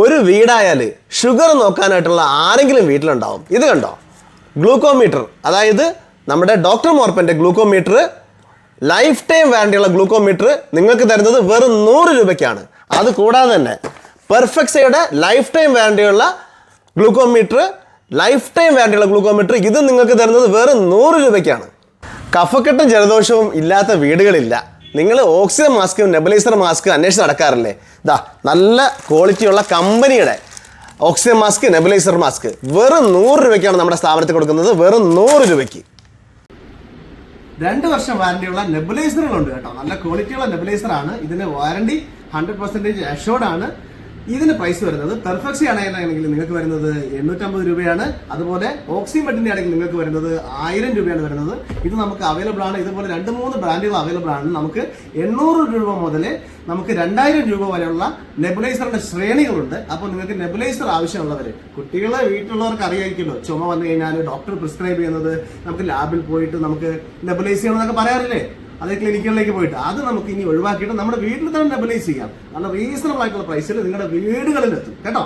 ഒരു വീടായാൽ ഷുഗർ നോക്കാനായിട്ടുള്ള ആരെങ്കിലും വീട്ടിലുണ്ടാവും. ഇത് കണ്ടോ? ഗ്ലൂക്കോമീറ്റർ. അതായത് നമ്മുടെ ഡോക്ടർ മോർപ്പന്റെ ഗ്ലൂക്കോമീറ്റർ ലൈഫ് ടൈം വാറണ്ടിയുള്ള ഗ്ലൂക്കോമീറ്റർ നിങ്ങൾക്ക് തരുന്നത് വെറും നൂറ് രൂപയ്ക്കാണ്. അത് കൂടാതെ തന്നെ പെർഫെക്സയുടെ ലൈഫ് ടൈം വാറണ്ടിയുള്ള ഗ്ലൂക്കോമീറ്റർ ലൈഫ് ടൈം വാറണ്ടിയുള്ള ഗ്ലൂക്കോമീറ്റർ ഇത് നിങ്ങൾക്ക് തരുന്നത് വെറും നൂറ് രൂപയ്ക്കാണ്. കഫക്കെട്ടും ജലദോഷവും ഇല്ലാത്ത വീടുകളില്ല. നിങ്ങൾ ഓക്സിജൻ മാസ്ക് നെബുലൈസർ മാസ്ക് അന്വേഷിച്ച് നടക്കാറില്ലേ? ഇതാ നല്ല ക്വാളിറ്റിയുള്ള കമ്പനിയുടെ ഓക്സിജൻ മാസ്ക് നെബുലൈസർ മാസ്ക്. വെറും നൂറ് രൂപയ്ക്കാണ് നമ്മുടെ സ്ഥാപനത്തിൽ കൊടുക്കുന്നത്. വെറും നൂറ് രൂപയ്ക്ക്. രണ്ട് വർഷം വാറണ്ടിയുള്ള നെബുലൈസറുകളുണ്ട് കേട്ടോ. നല്ല ക്വാളിറ്റിയുള്ള നെബുലൈസർ ആണ് ഇതിന്റെ വാറണ്ടി ഹൺഡ്രഡ് പെർസെന്റേജ് അഷോർഡ് ആണ് ഇതിന് പ്രൈസ് വരുന്നത് പെർഫെക്സി ആണെങ്കിൽ നിങ്ങൾക്ക് വരുന്നത് എണ്ണൂറ്റമ്പത് രൂപയാണ്. അതുപോലെ ഓക്സിമെറ്റിന്റെ ആണെങ്കിൽ നിങ്ങൾക്ക് വരുന്നത് ആയിരം രൂപയാണ് വരുന്നത്. ഇത് നമുക്ക് അവൈലബിൾ ആണ്. ഇതുപോലെ രണ്ട് മൂന്ന് ബ്രാൻഡുകൾ അവൈലബിൾ ആണ്. നമുക്ക് എണ്ണൂറ് രൂപ മുതൽ നമുക്ക് രണ്ടായിരം രൂപ വരെയുള്ള നെബുലൈസറിന്റെ ശ്രേണികളുണ്ട്. അപ്പോൾ നിങ്ങൾക്ക് നെബുലൈസർ ആവശ്യമുള്ളവർ കുട്ടികളെ വീട്ടിലുള്ളവർക്ക് അറിയായിരിക്കുമല്ലോ. ചുമ വന്നു കഴിഞ്ഞാൽ ഡോക്ടർ പ്രിസ്ക്രൈബ് ചെയ്യുന്നത്. നമുക്ക് ലാബിൽ പോയിട്ട് നമുക്ക് നെബുലൈസ് ചെയ്യണമെന്നൊക്കെ പറയാറില്ലേ? അത് ക്ലിനിക്കുകളിലേക്ക് പോയിട്ട് അത് നമുക്ക് ഇനി ഒഴിവാക്കിയിട്ട് നമ്മുടെ വീട്ടിൽ തന്നെ നെബുലൈസ് ചെയ്യാം. നല്ല റീസണബിൾ ആയിട്ടുള്ള പ്രൈസിൽ നിങ്ങളുടെ വീടുകളിൽ എത്തും. കേട്ടോ?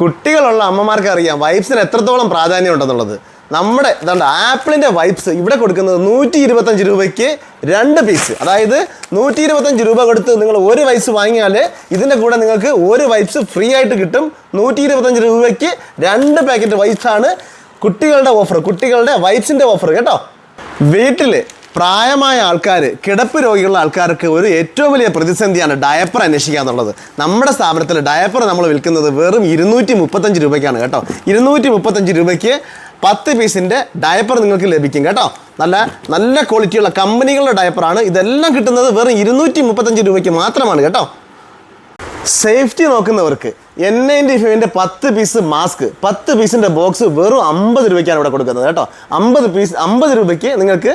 കുട്ടികളുള്ള അമ്മമാർക്ക് അറിയാം വൈബ്സിന് എത്രത്തോളം പ്രാധാന്യം ഉണ്ടെന്നുള്ളത്. നമ്മുടെ ഇതാണ്ട് ആപ്പിളിന്റെ വൈബ്സ് ഇവിടെ കൊടുക്കുന്നത് നൂറ്റി ഇരുപത്തഞ്ച് രൂപയ്ക്ക് രണ്ട് പീസ് അതായത് നൂറ്റി ഇരുപത്തഞ്ച് രൂപ കൊടുത്ത് നിങ്ങൾ ഒരു വൈബ്സ് വാങ്ങിയാൽ ഇതിന്റെ കൂടെ നിങ്ങൾക്ക് ഒരു വൈബ്സ് ഫ്രീ ആയിട്ട് കിട്ടും. നൂറ്റി ഇരുപത്തഞ്ച് രൂപയ്ക്ക് രണ്ട് പാക്കറ്റ് വൈബ്സാണ് കുട്ടികളുടെ ഓഫർ കുട്ടികളുടെ വൈബ്സിന്റെ ഓഫർ കേട്ടോ? വീട്ടിൽ പ്രായമായ ആൾക്കാർ കിടപ്പ് രോഗികളുള്ള ആൾക്കാർക്ക് ഒരു ഏറ്റവും വലിയ പ്രതിസന്ധിയാണ് ഡയപ്പർ അന്വേഷിക്കുക എന്നുള്ളത്. നമ്മുടെ സ്ഥാപനത്തിൽ ഡയപ്പർ നമ്മൾ വിൽക്കുന്നത് വെറും ഇരുന്നൂറ്റി മുപ്പത്തഞ്ച് രൂപയ്ക്കാണ് കേട്ടോ. ഇരുന്നൂറ്റി മുപ്പത്തഞ്ച് രൂപയ്ക്ക് പത്ത് പീസിന്റെ ഡയപ്പർ നിങ്ങൾക്ക് ലഭിക്കും കേട്ടോ. നല്ല നല്ല ക്വാളിറ്റിയുള്ള കമ്പനികളുടെ ഡയപ്പറാണ്. ഇതെല്ലാം കിട്ടുന്നത് വെറും ഇരുന്നൂറ്റി മുപ്പത്തഞ്ച് രൂപയ്ക്ക് മാത്രമാണ് കേട്ടോ. സേഫ്റ്റി നോക്കുന്നവർക്ക് എൻ നയന്റി ഫൈവിന്റെ പത്ത് പീസ് മാസ്ക് പത്ത് പീസിന്റെ ബോക്സ് വെറും അമ്പത് രൂപയ്ക്കാണ് ഇവിടെ കൊടുക്കുന്നത് കേട്ടോ. അമ്പത് പീസ് അമ്പത് രൂപയ്ക്ക് നിങ്ങൾക്ക്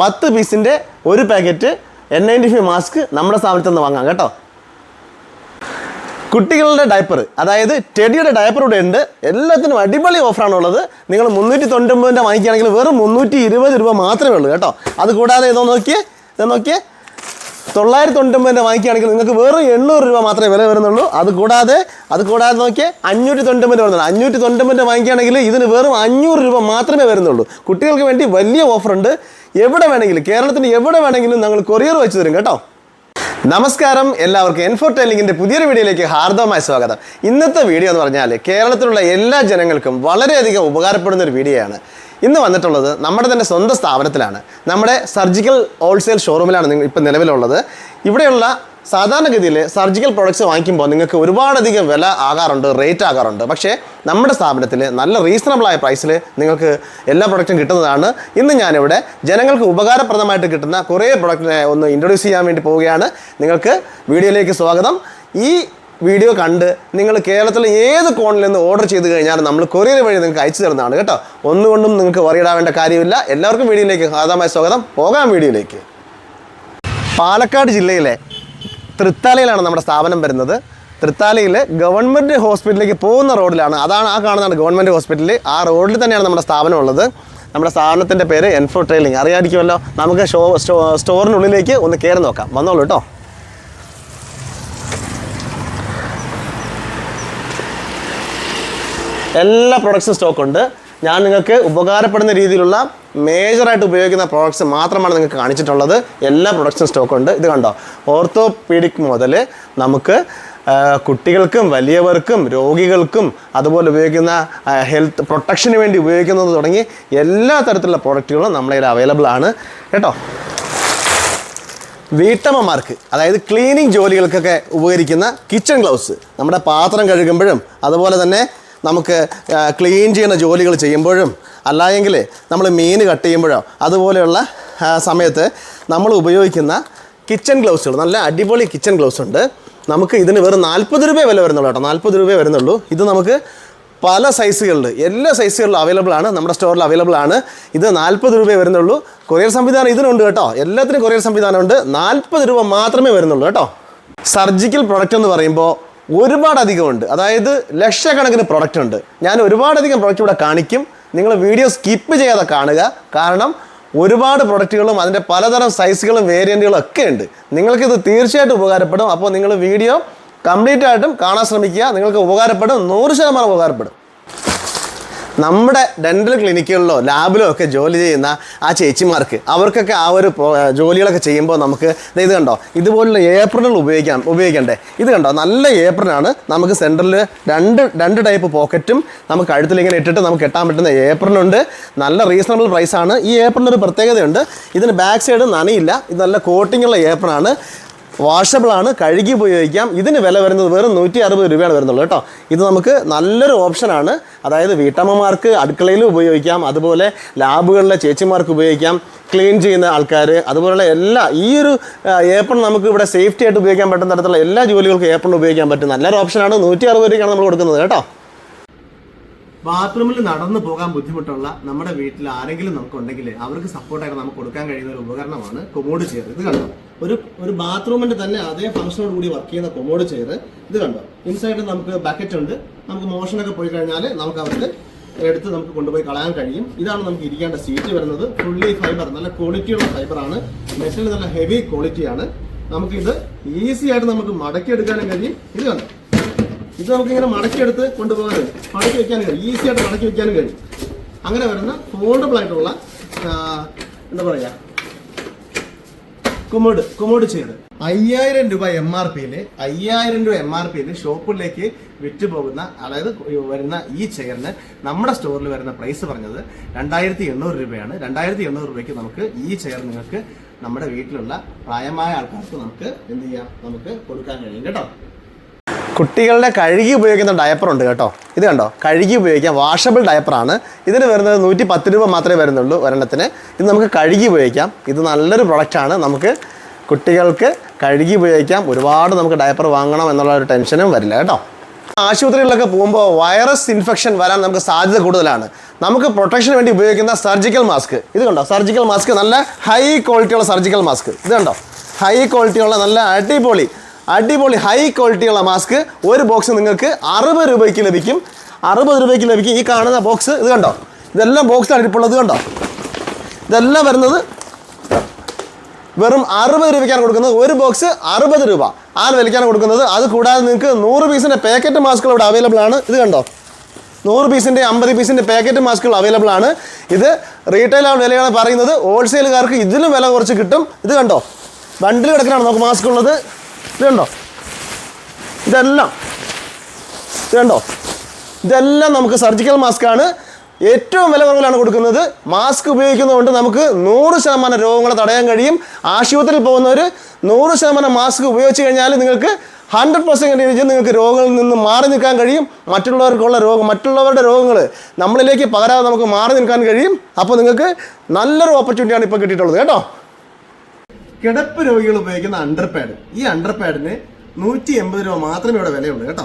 പത്ത് പീസിന്റെ ഒരു packet N ninety five mask നമ്മുടെ സ്ഥാപനത്തിൽ നിന്ന് വാങ്ങാം കേട്ടോ. കുട്ടികളുടെ ഡയപ്പർ അതായത് ടെഡിയുടെ ഡയപ്പർ ഇവിടെ ഉണ്ട്. എല്ലാത്തിനും അടിപൊളി ഓഫറാണ് ഉള്ളത്. നിങ്ങൾ മുന്നൂറ്റി തൊണ്ണൂറ്റൊമ്പതിന്റെ വാങ്ങിക്കുകയാണെങ്കിൽ വെറും മുന്നൂറ്റി ഇരുപത് രൂപ മാത്രമേ ഉള്ളൂ കേട്ടോ. അത് കൂടാതെ ഇതോ നോക്കിയേ ഇതോ നോക്കിയേ. തൊള്ളായിരത്തി തൊണ്ണൂറ്റൊമ്പതിന്റെ വാങ്ങിക്കുകയാണെങ്കിൽ നിങ്ങൾക്ക് വെറും എണ്ണൂറ് രൂപ മാത്രമേ വില വരുന്നുള്ളൂ. അത് കൂടാതെ അത് കൂടാതെ നോക്കിയേ അഞ്ഞൂറ്റി തൊണ്ണൂറ്റൊമ്പതിന്റെ വരുന്നുള്ളൂ അഞ്ഞൂറ്റി തൊണ്ണൂറ്റൊമ്പതിന്റെ വാങ്ങിക്കുകയാണെങ്കിൽ ഇതിന് വെറും അഞ്ഞൂറ് രൂപ മാത്രമേ വരുന്നുള്ളൂ. കുട്ടികൾക്ക് വേണ്ടി വലിയ ഓഫറുണ്ട് എവിടെ വേണമെങ്കിലും കേരളത്തിന് എവിടെ വേണമെങ്കിലും ഞങ്ങൾ കൊറിയർ വെച്ച് തരും കേട്ടോ. നമസ്കാരം എല്ലാവർക്കും എൻഫോർ ടെലിംഗിന്റെ പുതിയൊരു വീഡിയോയിലേക്ക് ഹാർദവമായ സ്വാഗതം. ഇന്നത്തെ വീഡിയോ എന്ന് പറഞ്ഞാൽ കേരളത്തിലുള്ള എല്ലാ ജനങ്ങൾക്കും വളരെയധികം ഉപകാരപ്പെടുന്ന ഒരു വീഡിയോയാണ്. ഇന്ന് വന്നിട്ടുള്ളത് നമ്മുടെ തന്നെ സ്വന്തം സ്ഥാപനത്തിലാണ്. നമ്മുടെ സർജിക്കൽ ഹോൾസെയിൽ ഷോറൂമിലാണ് നിങ്ങൾ ഇപ്പം നിലവിലുള്ളത്. ഇവിടെയുള്ള സാധാരണഗതിയിൽ സർജിക്കൽ പ്രോഡക്റ്റ്സ് വാങ്ങിക്കുമ്പോൾ നിങ്ങൾക്ക് ഒരുപാടധികം വില ആകാറുണ്ട് റേറ്റ് ആകാറുണ്ട്. പക്ഷേ നമ്മുടെ സ്ഥാപനത്തിൽ നല്ല റീസണബിളായ പ്രൈസിൽ നിങ്ങൾക്ക് എല്ലാ പ്രൊഡക്റ്റും കിട്ടുന്നതാണ്. ഇന്ന് ഞാനിവിടെ ജനങ്ങൾക്ക് ഉപകാരപ്രദമായിട്ട് കിട്ടുന്ന കുറേ പ്രൊഡക്റ്റിനെ ഒന്ന് ഇൻട്രൊഡ്യൂസ് ചെയ്യാൻ വേണ്ടി പോവുകയാണ്. നിങ്ങൾക്ക് വീഡിയോയിലേക്ക് സ്വാഗതം. ഈ വീഡിയോ കണ്ട് നിങ്ങൾ കേരളത്തിലെ ഏത് കോണിൽ നിന്ന് ഓർഡർ ചെയ്ത് കഴിഞ്ഞാൽ നമ്മൾ കൊറിയർ വഴി നിങ്ങൾക്ക് അയച്ചു തരുന്നതാണ് കേട്ടോ. ഒന്നുകൊണ്ടും നിങ്ങൾക്ക് വറിയിടാവേണ്ട കാര്യമില്ല. എല്ലാവർക്കും വീഡിയോയിലേക്ക് ആദ്യമായ സ്വാഗതം. പോകാം വീഡിയോയിലേക്ക്. പാലക്കാട് ജില്ലയിലെ തൃത്താലയിലാണ് നമ്മുടെ സ്ഥാപനം വരുന്നത്. തൃത്താലയിൽ ഗവൺമെന്റ് ഹോസ്പിറ്റലിലേക്ക് പോകുന്ന റോഡിലാണ്. അതാണ് ആ കാണുന്നതാണ് ഗവൺമെന്റ് ഹോസ്പിറ്റൽ ആ റോഡിൽ തന്നെയാണ് നമ്മുടെ സ്ഥാപനം ഉള്ളത്. നമ്മുടെ സ്ഥാപനത്തിന്റെ പേര് എൻഫോ ട്രെയിലിംഗ് അറിയാതിരിക്കുമല്ലോ? നമുക്ക് ഷോ സ്റ്റോ സ്റ്റോറിനുള്ളിലേക്ക് ഒന്ന് കയറി നോക്കാം. വന്നോളൂ കേട്ടോ എല്ലാ പ്രൊഡക്ട്സും സ്റ്റോക്ക് ഉണ്ട്. ഞാൻ നിങ്ങൾക്ക് ഉപകാരപ്പെടുന്ന രീതിയിലുള്ള മേജറായിട്ട് ഉപയോഗിക്കുന്ന പ്രോഡക്ട്സ് മാത്രമാണ് നിങ്ങൾക്ക് കാണിച്ചിട്ടുള്ളത്. എല്ലാ പ്രൊഡക്ഷൻ സ്റ്റോക്ക് ഉണ്ട്. ഇത് കണ്ടോ? ഓർത്തോപീഡിക് മുതൽ നമുക്ക് കുട്ടികൾക്കും വലിയവർക്കും രോഗികൾക്കും അതുപോലെ ഉപയോഗിക്കുന്ന ഹെൽത്ത് പ്രൊട്ടക്ഷന് വേണ്ടി ഉപയോഗിക്കുന്നത് തുടങ്ങി എല്ലാ തരത്തിലുള്ള പ്രോഡക്റ്റുകളും നമ്മളിൽ അവൈലബിൾ ആണ്. കേട്ടോ? വീട്ടമ്മമാർക്ക് അതായത് ക്ലീനിങ് ജോലികൾക്കൊക്കെ ഉപകരിക്കുന്ന കിച്ചൺ ഗ്ലൗസ് നമ്മുടെ പാത്രം കഴുകുമ്പോഴും അതുപോലെ തന്നെ നമുക്ക് ക്ലീൻ ചെയ്യുന്ന ജോലികൾ ചെയ്യുമ്പോഴും അല്ലായെങ്കിൽ നമ്മൾ മീൻ കട്ട് ചെയ്യുമ്പോഴോ അതുപോലെയുള്ള സമയത്ത് നമ്മൾ ഉപയോഗിക്കുന്ന കിച്ചൺ ഗ്ലൗസുകൾ നല്ല അടിപൊളി കിച്ചൺ ഗ്ലൗസ് ഉണ്ട്. നമുക്ക് ഇതിന് വെറും നാൽപ്പത് രൂപ വില വരുന്നുള്ളൂ കേട്ടോ. നാൽപ്പത് രൂപയെ വരുന്നുള്ളൂ. ഇത് നമുക്ക് പല സൈസുകളിൽ എല്ലാ സൈസുകളിലും അവൈലബിൾ ആണ്. നമ്മുടെ സ്റ്റോറിൽ അവൈലബിൾ ആണ്. ഇത് നാൽപ്പത് രൂപയേ വരുന്നുള്ളൂ. കൊറിയർ സംവിധാനം ഇതിനുണ്ട് കേട്ടോ. എല്ലാത്തിനും കൊറിയർ സംവിധാനം ഉണ്ട്. നാൽപ്പത് രൂപ മാത്രമേ വരുന്നുള്ളൂ കേട്ടോ. സർജിക്കൽ പ്രൊഡക്റ്റ് എന്ന് പറയുമ്പോൾ ഒരുപാട് ഉണ്ട് അതായത് ലക്ഷക്കണക്കിന് പ്രൊഡക്റ്റ് ഉണ്ട്. ഞാൻ ഒരുപാടധികം പ്രൊഡക്റ്റ് ഇവിടെ കാണിക്കും. നിങ്ങൾ വീഡിയോ സ്കിപ്പ് ചെയ്യാതെ കാണുക. കാരണം ഒരുപാട് പ്രൊഡക്റ്റുകളും അതിന്റെ പലതരം സൈസുകളും വേരിയന്റുകളും ഒക്കെ ഉണ്ട്. നിങ്ങൾക്കിത് തീർച്ചയായിട്ടും ഉപകാരപ്പെടും. അപ്പോൾ നിങ്ങൾ വീഡിയോ കംപ്ലീറ്റ് ആയിട്ടും കാണാൻ ശ്രമിക്കുക. നിങ്ങൾക്ക് ഉപകാരപ്പെടും. നൂറ് ശതമാനം ഉപകാരപ്പെടും. നമ്മുടെ ഡെന്റൽ ക്ലിനിക്കുകളിലോ ലാബിലോ ഒക്കെ ജോലി ചെയ്യുന്ന ആ ചേച്ചിമാർക്ക് അവർക്കൊക്കെ ആ ഒരു ജോലികളൊക്കെ ചെയ്യുമ്പോൾ നമുക്ക് ഇത് കണ്ടോ? ഇതുപോലുള്ള ഏപ്രണുകൾ ഉപയോഗിക്കാം ഉപയോഗിക്കണ്ടേ? ഇത് കണ്ടോ? നല്ല ഏപ്രണാണ് നമുക്ക് സെന്ററിൽ രണ്ട് രണ്ട് ടൈപ്പ് പോക്കറ്റും നമുക്ക് അടുത്തിൽ ഇങ്ങനെ ഇട്ടിട്ട് നമുക്ക് കെട്ടാൻ പറ്റുന്ന ഏപ്രണുണ്ട് നല്ല റീസണബിൾ പ്രൈസാണ് ഈ ഏപ്രണിന് ഒരു പ്രത്യേകതയുണ്ട്. ഇതിന് ബാക്ക് സൈഡ് നനയില്ല. ഇത് നല്ല കോട്ടിങ്ങുള്ള ഏപ്രണാണ് വാഷബിൾ ആണ് കഴുകി ഉപയോഗിക്കാം. ഇതിന് വില വരുന്നത് വെറും നൂറ്റി അറുപത് രൂപയാണ് വരുന്നുള്ളൂ കേട്ടോ. ഇത് നമുക്ക് നല്ലൊരു ഓപ്ഷനാണ്. അതായത് വീട്ടമ്മമാർക്ക് അടുക്കളയിൽ ഉപയോഗിക്കാം അതുപോലെ ലാബുകളിലെ ചേച്ചിമാർക്ക് ഉപയോഗിക്കാം ക്ലീൻ ചെയ്യുന്ന ആൾക്കാർ അതുപോലെയുള്ള എല്ലാ ഈ ഒരു ഏപ്പൺ നമുക്ക് ഇവിടെ സേഫ്റ്റി ആയിട്ട് ഉപയോഗിക്കാൻ പറ്റുന്ന തരത്തിലുള്ള എല്ലാ ജോലികൾക്കും ഏപ്പൺ ഉപയോഗിക്കാൻ പറ്റും. നല്ലൊരു ഓപ്ഷനാണ് നൂറ്റി അറുപത് രൂപയ്ക്കാണ് നമ്മൾ കൊടുക്കുന്നത് കേട്ടോ. ബാത്റൂമിൽ നടന്നു പോകാൻ ബുദ്ധിമുട്ടുള്ള നമ്മുടെ വീട്ടിൽ ആരെങ്കിലും നമുക്കുണ്ടെങ്കിൽ അവർക്ക് സപ്പോർട്ടായിട്ട് നമുക്ക് കൊടുക്കാൻ കഴിയുന്ന ഒരു ഉപകരണമാണ് കൊമോഡ് ചെയർ ഇത് കണ്ടോ? ഒരു ഒരു ബാത്റൂമിന്റെ തന്നെ അതേ ഫംഗ്ഷനോട് കൂടി വർക്ക് ചെയ്യുന്ന കൊമോഡ് ചെയർ ഇത് കണ്ടോ? ഇൻസൈഡ് നമുക്ക് ബക്കറ്റ് ഉണ്ട്. നമുക്ക് മോഷനൊക്കെ പോയി കഴിഞ്ഞാൽ നമുക്ക് അവർക്ക് എടുത്ത് നമുക്ക് കൊണ്ടുപോയി കളയാൻ കഴിയും. ഇതാണ് നമുക്ക് ഇരിക്കേണ്ട സീറ്റ് വരുന്നത്. ഫുള്ളി ഫൈബർ നല്ല ക്വാളിറ്റിയുള്ള ഫൈബറാണ് മെറ്റൽ നല്ല ഹെവി ക്വാളിറ്റിയാണ് നമുക്കിത് ഈസി ആയിട്ട് നമുക്ക് മടക്കി മടക്കിയെടുക്കാനും കഴിയും. ഇത് കണ്ടോ? ഇത് നമുക്ക് ഇങ്ങനെ മടക്കിയെടുത്ത് കഴിയും. മടക്കി വെക്കാനും കഴിയും. ഈസി ആയിട്ട് മടക്കി വെക്കാനും കഴിയും. അങ്ങനെ വരുന്ന ഫോൾഡബിൾ ആയിട്ടുള്ള എന്താ പറയുക കൊമോഡ് കൊമോഡ് ചെയ്ത് അയ്യായിരം രൂപ എം ആർ പിയിൽ അയ്യായിരം രൂപ എം ആർ പിയിൽ ഷോപ്പിലേക്ക് വിറ്റ് പോകുന്ന അതായത് വരുന്ന ഈ ചെയറിന് നമ്മുടെ സ്റ്റോറിൽ വരുന്ന പ്രൈസ് പറഞ്ഞത് രണ്ടായിരത്തി എണ്ണൂറ് രൂപയാണ്. രണ്ടായിരത്തി എണ്ണൂറ് രൂപയ്ക്ക് നമുക്ക് ഈ ചെയർ നിങ്ങൾക്ക് നമ്മുടെ വീട്ടിലുള്ള പ്രായമായ ആൾക്കാർക്ക് നമുക്ക് എന്ത് ചെയ്യാം? നമുക്ക് കൊടുക്കാൻ കഴിയും. കേട്ടോ? കുട്ടികളുടെ കഴുകി ഉപയോഗിക്കുന്ന ഡയപ്പറുണ്ട് കേട്ടോ. ഇത് കണ്ടോ? കഴുകി ഉപയോഗിക്കാം. വാഷബിൾ ഡയപ്പറാണ് ഇതിന് വരുന്നത് നൂറ്റി പത്ത് രൂപ മാത്രമേ വരുന്നുള്ളൂ ഒരെണ്ണത്തിന്. ഇത് നമുക്ക് കഴുകി ഉപയോഗിക്കാം. ഇത് നല്ലൊരു പ്രൊഡക്റ്റാണ് നമുക്ക് കുട്ടികൾക്ക് കഴുകി ഉപയോഗിക്കാം. ഒരുപാട് നമുക്ക് ഡയപ്പർ വാങ്ങണം എന്നുള്ള ഒരു ടെൻഷനും വരില്ല കേട്ടോ. ആശുപത്രികളിലൊക്കെ പോകുമ്പോൾ വൈറസ് ഇൻഫെക്ഷൻ വരാൻ നമുക്ക് സാധ്യത കൂടുതലാണ്. നമുക്ക് പ്രൊട്ടക്ഷന് വേണ്ടി ഉപയോഗിക്കുന്ന സർജിക്കൽ മാസ്ക് ഇത് കണ്ടോ? സർജിക്കൽ മാസ്ക് നല്ല ഹൈ ക്വാളിറ്റിയുള്ള സർജിക്കൽ മാസ്ക് ഇത് കണ്ടോ? ഹൈ ക്വാളിറ്റിയുള്ള നല്ല അടിപൊളി അടിപൊളി ഹൈ ക്വാളിറ്റിയുള്ള മാസ്ക് ഒരു ബോക്സ് നിങ്ങൾക്ക് അറുപത് രൂപയ്ക്ക് ലഭിക്കും. അറുപത് രൂപയ്ക്ക് ലഭിക്കും. ഈ കാണുന്ന ബോക്സ് ഇത് കണ്ടോ? ഇതെല്ലാം ബോക്സ് ഇപ്പോൾ ഉള്ളത് കണ്ടോ? ഇതെല്ലാം വരുന്നത് വെറും അറുപത് രൂപയ്ക്കാണ് കൊടുക്കുന്നത്. ഒരു ബോക്സ് അറുപത് രൂപ. ആ വിലയ്ക്കാണ് കൊടുക്കുന്നത്. അത് കൂടാതെ നിങ്ങൾക്ക് നൂറ് പീസിന്റെ പാക്കറ്റ് മാസ്കുകൾ ഇവിടെ അവൈലബിൾ ആണ്. ഇത് കണ്ടോ? നൂറ് പീസിന്റെ അമ്പത് പീസിന്റെ പാക്കറ്റ് മാസ്കുകൾ അവൈലബിൾ ആണ്. ഇത് റീറ്റെയിൽ വിലയാണ് പറയുന്നത്. ഹോൾസെയിലുകാർക്ക് ഇതിലും വില കുറച്ച് കിട്ടും. ഇത് കണ്ടോ? ബണ്ടിൽ കിടക്കാനാണ് നമുക്ക് മാസ്ക് ഉള്ളത്. ഇത് കണ്ടോ ഇതെല്ലാം. ഇതുണ്ടോ? ഇതെല്ലാം നമുക്ക് സർജിക്കൽ മാസ്ക് ആണ്. ഏറ്റവും വില കുറവിലാണ് കൊടുക്കുന്നത്. മാസ്ക് ഉപയോഗിക്കുന്നതുകൊണ്ട് നമുക്ക് നൂറ് ശതമാനം രോഗങ്ങളെ തടയാൻ കഴിയും. ആശുപത്രിയിൽ പോകുന്നവർ നൂറ് ശതമാനം മാസ്ക് ഉപയോഗിച്ച് കഴിഞ്ഞാൽ നിങ്ങൾക്ക് ഹൺഡ്രഡ് പെർസെന്റ് രീതിയിൽ നിങ്ങൾക്ക് രോഗങ്ങളിൽ നിന്ന് മാറി നിൽക്കാൻ കഴിയും. മറ്റുള്ളവർക്കുള്ള രോഗം മറ്റുള്ളവരുടെ രോഗങ്ങൾ നമ്മളിലേക്ക് പകരാതെ നമുക്ക് മാറി നിൽക്കാൻ കഴിയും. അപ്പോൾ നിങ്ങൾക്ക് നല്ലൊരു ഓപ്പർച്യൂണിറ്റിയാണ് ഇപ്പോൾ കിട്ടിയിട്ടുള്ളത്. കേട്ടോ? കിടപ്പ് രോഗികൾ ഉപയോഗിക്കുന്ന അണ്ടർ പാഡ് ഈ അണ്ടർ പാഡിന് നൂറ്റി എൺപത് രൂപ മാത്രമേ ഇവിടെ വിലയുള്ളൂ കേട്ടോ.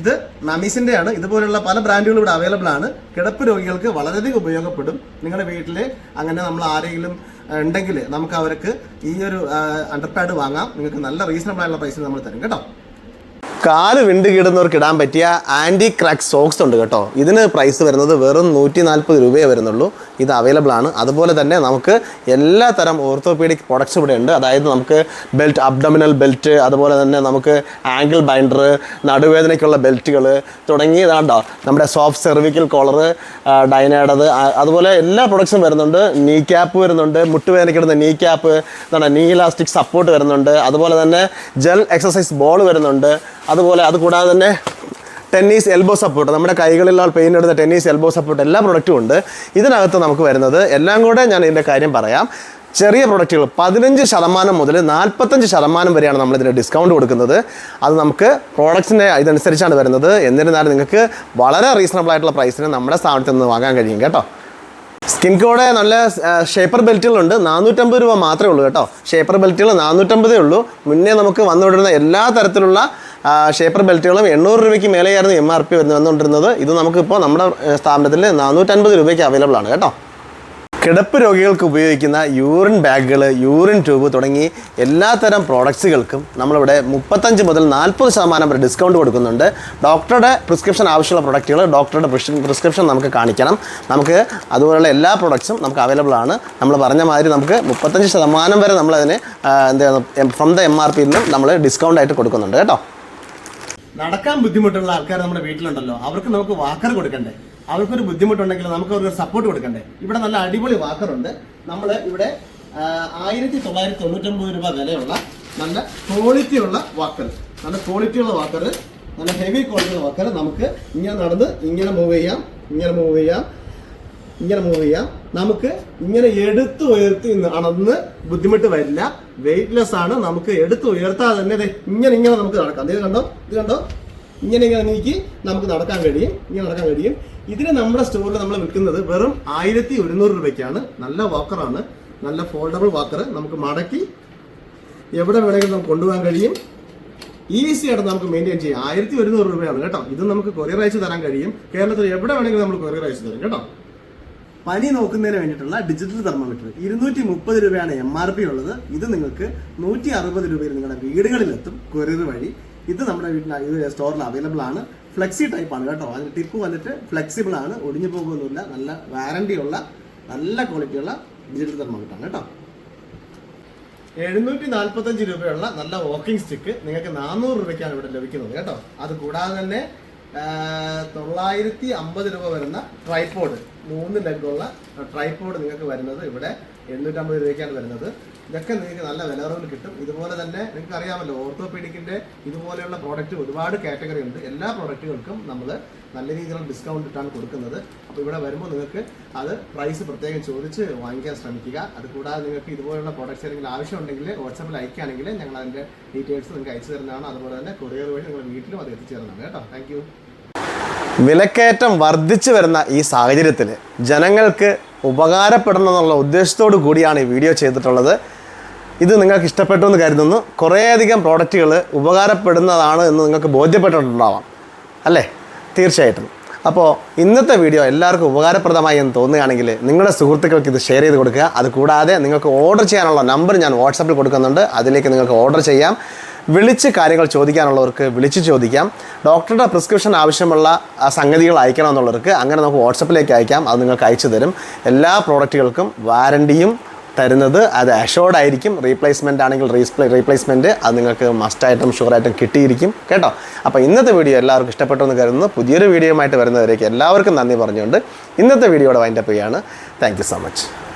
ഇത് നമീസിന്റെ ആണ് ഇതുപോലുള്ള പല ബ്രാൻഡുകളും ഇവിടെ അവൈലബിൾ ആണ്. കിടപ്പ് രോഗികൾക്ക് വളരെയധികം ഉപയോഗപ്പെടും. നിങ്ങളുടെ വീട്ടിൽ അങ്ങനെ നമ്മൾ ആരെങ്കിലും ഉണ്ടെങ്കിൽ നമുക്ക് അവർക്ക് ഈ ഒരു അണ്ടർ പാഡ് വാങ്ങാം. നിങ്ങൾക്ക് നല്ല റീസണബിൾ ആയിട്ടുള്ള പ്രൈസിൽ നമ്മൾ തരും കേട്ടോ. കാൽ വിണ്ട് കിടുന്നവർക്ക് ഇടാൻ പറ്റിയ ആന്റി ക്രാക്ക് സോക്സ് ഉണ്ട് കേട്ടോ. ഇതിന് പ്രൈസ് വരുന്നത് വെറും നൂറ്റി നാൽപ്പത് രൂപയേ വരുന്നുള്ളൂ. ഇത് അവൈലബിൾ ആണ്. അതുപോലെ തന്നെ നമുക്ക് എല്ലാ തരം ഓർത്തോപീഡിക് പ്രൊഡക്ട്സ് ഇവിടെ ഉണ്ട്. അതായത് നമുക്ക് ബെൽറ്റ് അബ്ഡമിനൽ ബെൽറ്റ് അതുപോലെ തന്നെ നമുക്ക് ആംഗിൾ ബൈൻഡർ നടുവേദനയ്ക്കുള്ള ബെൽറ്റുകൾ തുടങ്ങിയതാണ്ടോ നമ്മുടെ സോഫ്റ്റ് സെർവിക്കൽ കോളർ ഡൈനേഡത് അതുപോലെ എല്ലാ പ്രൊഡക്ട്സും വരുന്നുണ്ട്. നീ ക്യാപ്പ് വരുന്നുണ്ട്. മുട്ടുവേദനയ്ക്കിടുന്ന നീ ക്യാപ്പ് എന്താണ് നീ ഇലാസ്റ്റിക് സപ്പോർട്ട് വരുന്നുണ്ട്. അതുപോലെ തന്നെ ജെൽ എക്സസൈസ് ബോൾ വരുന്നുണ്ട്. അതുപോലെ അത് കൂടാതെ തന്നെ ടെന്നീസ് എൽബോ സപ്പോർട്ട് നമ്മുടെ കൈകളിലുള്ള പെയിൻ എടുത്ത ടെന്നീസ് എൽബോ സപ്പോർട്ട് എല്ലാ പ്രൊഡക്റ്റും ഉണ്ട്. ഇതിനകത്ത് നമുക്ക് വരുന്നത് എല്ലാം കൂടെ ഞാൻ ഇതിന്റെ കാര്യം പറയാം. ചെറിയ പ്രൊഡക്റ്റുകൾ പതിനഞ്ച് ശതമാനം മുതൽ നാൽപ്പത്തഞ്ച് ശതമാനം വരെയാണ് നമ്മൾ ഇതിന് ഡിസ്കൗണ്ട് കൊടുക്കുന്നത്. അത് നമുക്ക് പ്രോഡക്ട്സിന്റെ ഇതനുസരിച്ചാണ് വരുന്നത്. എന്നിരുന്നാലും നിങ്ങൾക്ക് വളരെ റീസണബിൾ ആയിട്ടുള്ള പ്രൈസിന് നമ്മുടെ സ്ഥാപനത്തിൽ നിന്ന് വാങ്ങാൻ കഴിയും കേട്ടോ. സ്കിൻ കോഡ് നല്ല ഷേപ്പർ ബെൽറ്റുകളുണ്ട് നാനൂറ്റമ്പത് രൂപ മാത്രമേ ഉള്ളൂ കേട്ടോ. ഷേപ്പർ ബെൽറ്റുകൾ നാനൂറ്റമ്പതേ ഉള്ളൂ. മുന്നേ നമുക്ക് വന്നുകൊണ്ടിരുന്ന എല്ലാ തരത്തിലുള്ള ഷേപ്പർ ബെൽറ്റുകളും എണ്ണൂറ് രൂപയ്ക്ക് മേലെയായിരുന്നു എം ആർ പി വന്ന് വന്നുകൊണ്ടിരുന്നത്. ഇത് നമുക്കിപ്പോൾ നമ്മുടെ സ്ഥാപനത്തിൽ നാനൂറ്റൻപത് രൂപയ്ക്ക് അവൈലബിൾ ആണ് കേട്ടോ. കിടപ്പ് രോഗികൾക്ക് ഉപയോഗിക്കുന്ന യൂറിൻ ബാഗുകൾ യൂറിൻ ട്യൂബ് തുടങ്ങി എല്ലാത്തരം പ്രോഡക്ട്സുകൾക്കും നമ്മളിവിടെ മുപ്പത്തഞ്ച് മുതൽ നാൽപ്പത് ശതമാനം വരെ ഡിസ്കൗണ്ട് കൊടുക്കുന്നുണ്ട്. ഡോക്ടറുടെ പ്രിസ്ക്രിപ്ഷൻ ആവശ്യമുള്ള പ്രൊഡക്റ്റുകൾ ഡോക്ടറുടെ പ്രിസ്ക്രിപ്ഷൻ നമുക്ക് കാണിക്കണം. നമുക്ക് അതുപോലെയുള്ള എല്ലാ പ്രൊഡക്ട്സും നമുക്ക് അവൈലബിൾ ആണ്. നമ്മൾ പറഞ്ഞ മാതിരി നമുക്ക് മുപ്പത്തഞ്ച് ശതമാനം വരെ നമ്മളതിന് എന്ത് ഫ്രം ദ എം ആർ പിയിൽ നിന്നും നമ്മൾ ഡിസ്കൗണ്ട് ആയിട്ട് കൊടുക്കുന്നുണ്ട് കേട്ടോ. നടക്കാൻ ബുദ്ധിമുട്ടുള്ള ആൾക്കാർ നമ്മുടെ വീട്ടിലുണ്ടല്ലോ. അവർക്ക് നമുക്ക് വാക്കർ കൊടുക്കണ്ടേ? അവർക്കൊരു ബുദ്ധിമുട്ടുണ്ടെങ്കിൽ നമുക്ക് അവർക്ക് സപ്പോർട്ട് കൊടുക്കണ്ടേ? ഇവിടെ നല്ല അടിപൊളി വാക്കർ ഉണ്ട് നമ്മൾ ഇവിടെ ആയിരത്തി തൊള്ളായിരത്തി തൊണ്ണൂറ്റൊമ്പത് രൂപ വിലയുള്ള നല്ല ക്വാളിറ്റി ഉള്ള വാക്കർ നല്ല ക്വാളിറ്റി ഉള്ള വാക്കർ നല്ല ഹെവി ക്വാളിറ്റി ഉള്ള വാക്കർ നമുക്ക് ഇങ്ങനെ നടന്ന് ഇങ്ങനെ മൂവ് ചെയ്യാം ഇങ്ങനെ മൂവ് ചെയ്യാം ഇങ്ങനെ മൂവ് ചെയ്യാം. നമുക്ക് ഇങ്ങനെ എടുത്തു ഉയർത്തി നടന്ന് ബുദ്ധിമുട്ട് വരില്ല. വെയിറ്റ്ലെസ് ആണ്. നമുക്ക് എടുത്തു ഉയർത്താതെ തന്നെ ഇങ്ങനെ ഇങ്ങനെ നമുക്ക് നടക്കാം. ഇത് കണ്ടോ? ഇത് കണ്ടോ? ഇങ്ങനെ ഇങ്ങനെ നീക്കി നമുക്ക് നടക്കാൻ കഴിയും. ഇങ്ങനെ നടക്കാൻ കഴിയും. ഇതിന് നമ്മുടെ സ്റ്റോറിൽ നമ്മൾ വിൽക്കുന്നത് വെറും ആയിരത്തി ഒരുന്നൂറ് രൂപയ്ക്കാണ്. നല്ല വാക്കറാണ് നല്ല ഫോൾഡബിൾ വാക്കർ നമുക്ക് മടക്കി എവിടെ വേണമെങ്കിലും നമുക്ക് കൊണ്ടുപോകാൻ കഴിയും. ഈസി ആയിട്ട് നമുക്ക് മെയിന്റെയിൻ ചെയ്യാം. ആയിരത്തി ഒരുന്നൂറ് രൂപയാണ് കേട്ടോ. ഇത് നമുക്ക് കൊറിയർ അയച്ച് തരാൻ കഴിയും. കേരളത്തിൽ എവിടെ വേണമെങ്കിലും നമ്മൾ കൊറിയർ അയച്ച് തരും കേട്ടോ. പനി നോക്കുന്നതിന് വേണ്ടിയിട്ടുള്ള ഡിജിറ്റൽ തെർമോമീറ്റർ ഇരുന്നൂറ്റി മുപ്പത് രൂപയാണ് എം ആർ പി ഉള്ളത്. ഇത് നിങ്ങൾക്ക് നൂറ്റി അറുപത് രൂപയിൽ നിങ്ങളുടെ വീടുകളിലെത്തും കൊറിയർ വഴി. ഇത് നമ്മുടെ വീട്ടിൽ സ്റ്റോറിൽ അവൈലബിൾ ആണ്. ഫ്ലെക്സി ടൈപ്പ് ആണ് കേട്ടോ. അതിന് ടിപ്പ് വന്നിട്ട് ഫ്ലെക്സിബിൾ ആണ്. ഒടിഞ്ഞു പോകുന്നില്ല നല്ല വാറണ്ടി ഉള്ള നല്ല ക്വാളിറ്റി ഉള്ള ഡിജിറ്റൽ തെർമോമീറ്റർ ആണ് കേട്ടോ. എഴുന്നൂറ്റി നാൽപ്പത്തഞ്ച് രൂപയുള്ള നല്ല വാക്കിംഗ് സ്റ്റിക്ക് നിങ്ങൾക്ക് നാനൂറ് രൂപയ്ക്കാണ് ഇവിടെ ലഭിക്കുന്നത് കേട്ടോ. അത് കൂടാതെ തന്നെ തൊള്ളായിരത്തി അമ്പത് രൂപ വരുന്ന ട്രൈപ്പോഡ് മൂന്ന് ലെഗുള്ള ട്രൈപ്പോഡ് നിങ്ങൾക്ക് വരുന്നത് ഇവിടെ എണ്ണൂറ്റമ്പത് രൂപയ്ക്കാണ് വരുന്നത്. ഇതൊക്കെ നിങ്ങൾക്ക് നല്ല വില കിട്ടും. ഇതുപോലെ തന്നെ നിങ്ങൾക്ക് അറിയാമല്ലോ ഓർത്തോപീഡിക്കിന്റെ ഇതുപോലെയുള്ള പ്രോഡക്റ്റ് ഒരുപാട് കാറ്റഗറി ഉണ്ട്. എല്ലാ പ്രോഡക്റ്റുകൾക്കും നമ്മൾ നല്ല രീതിയിലുള്ള ഡിസ്കൗണ്ട് ഇട്ടാണ് കൊടുക്കുന്നത്. അപ്പോൾ ഇവിടെ വരുമ്പോൾ നിങ്ങൾക്ക് അത് പ്രൈസ് പ്രത്യേകം ചോദിച്ച് വാങ്ങിക്കാൻ ശ്രമിക്കുക. അത് കൂടാതെ നിങ്ങൾക്ക് ഇതുപോലെയുള്ള പ്രോഡക്റ്റ്സ് ഏതെങ്കിലും ആവശ്യമുണ്ടെങ്കിൽ വാട്സപ്പിൽ അയക്കുകയാണെങ്കിൽ ഞങ്ങൾ അതിന്റെ ഡീറ്റെയിൽസ് നിങ്ങൾക്ക് അയച്ചു തരുന്നതാണ്. അതുപോലെ തന്നെ കൊറിയർ വഴി നിങ്ങൾ വീട്ടിലും അത് എത്തിച്ചേരുന്നതാണ് കേട്ടോ. താങ്ക് വിലക്കയറ്റം വർദ്ധിച്ചു വരുന്ന ഈ സാഹചര്യത്തിൽ ജനങ്ങൾക്ക് ഉപകാരപ്പെടണം എന്നുള്ള ഉദ്ദേശത്തോടു കൂടിയാണ് ഈ വീഡിയോ ചെയ്തിട്ടുള്ളത്. ഇത് നിങ്ങൾക്ക് ഇഷ്ടപ്പെട്ടു എന്ന് കരുതുന്നു. കുറേയധികം പ്രോഡക്റ്റുകൾ ഉപകാരപ്പെടുന്നതാണ് എന്ന് നിങ്ങൾക്ക് ബോധ്യപ്പെട്ടിട്ടുണ്ടാവാം. അല്ലേ? തീർച്ചയായിട്ടും. അപ്പോൾ ഇന്നത്തെ വീഡിയോ എല്ലാവർക്കും ഉപകാരപ്രദമായി എന്ന് തോന്നുകയാണെങ്കിൽ നിങ്ങളുടെ സുഹൃത്തുക്കൾക്ക് ഇത് ഷെയർ ചെയ്ത് കൊടുക്കുക. അതുകൂടാതെ നിങ്ങൾക്ക് ഓർഡർ ചെയ്യാനുള്ള നമ്പർ ഞാൻ വാട്സാപ്പിൽ കൊടുക്കുന്നുണ്ട്. അതിലേക്ക് നിങ്ങൾക്ക് ഓർഡർ ചെയ്യാം. വിളിച്ച് കാര്യങ്ങൾ ചോദിക്കാനുള്ളവർക്ക് വിളിച്ച് ചോദിക്കാം. ഡോക്ടറുടെ പ്രിസ്ക്രിപ്ഷൻ ആവശ്യമുള്ള സംഗതികൾ സംഗതികൾ അയക്കണമെന്നുള്ളവർക്ക് അങ്ങനെ നമുക്ക് വാട്സപ്പിലേക്ക് അയക്കാം. അത് നിങ്ങൾക്ക് അയച്ചു തരും. എല്ലാ പ്രോഡക്റ്റുകൾക്കും വാറണ്ടിയും തരുന്നത് അത് അഷോർഡ് ആയിരിക്കും. റീപ്ലേസ്മെന്റ് ആണെങ്കിൽ റീസ്പ്ലേ റീപ്ലേസ്മെന്റ് അത് നിങ്ങൾക്ക് മസ്റ്റായിട്ടും ഷുവറായിട്ടും കിട്ടിയിരിക്കും. കേട്ടോ? അപ്പോൾ ഇന്നത്തെ വീഡിയോ എല്ലാവർക്കും ഇഷ്ടപ്പെട്ടു എന്ന് കരുതുന്നു. പുതിയൊരു വീഡിയോ വീഡിയോയുമായിട്ട് വരുന്നവരേക്ക് എല്ലാവർക്കും നന്ദി പറഞ്ഞുകൊണ്ട് ഇന്നത്തെ വീഡിയോയുടെ വൈൻഡപ്പ് ചെയ്യാണ് താങ്ക് സോ മച്ച്